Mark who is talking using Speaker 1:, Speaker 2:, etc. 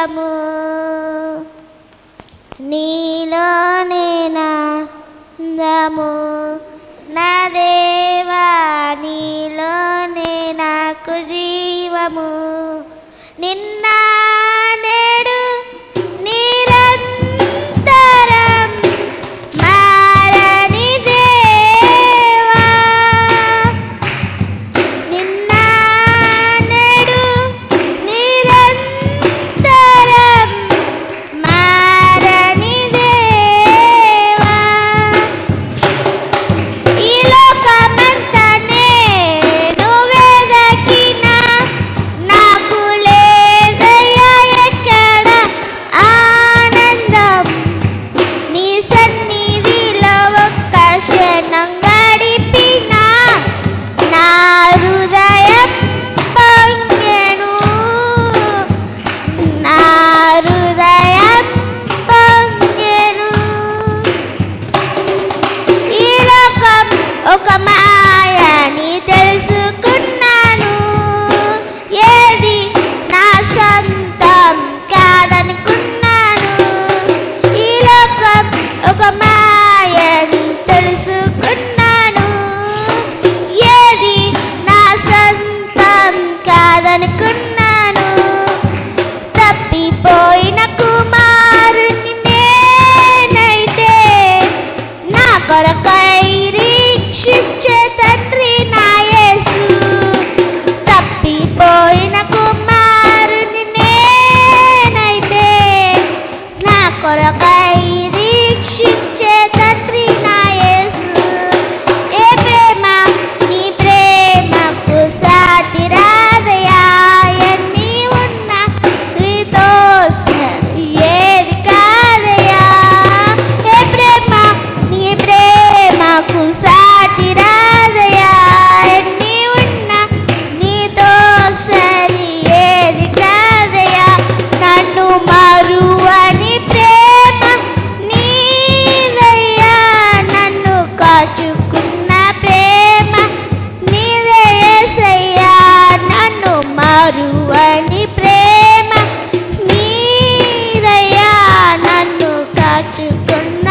Speaker 1: నిత్యము నీలో నాందము. నా దేవా నీలోనే నాకు జీవము. నిన్నా nâng கரக்க దాచుకున్న ప్రేమ నీవే నన్ను మరువని ప్రేమ. నీదయ్యా నన్ను కాచుకున్న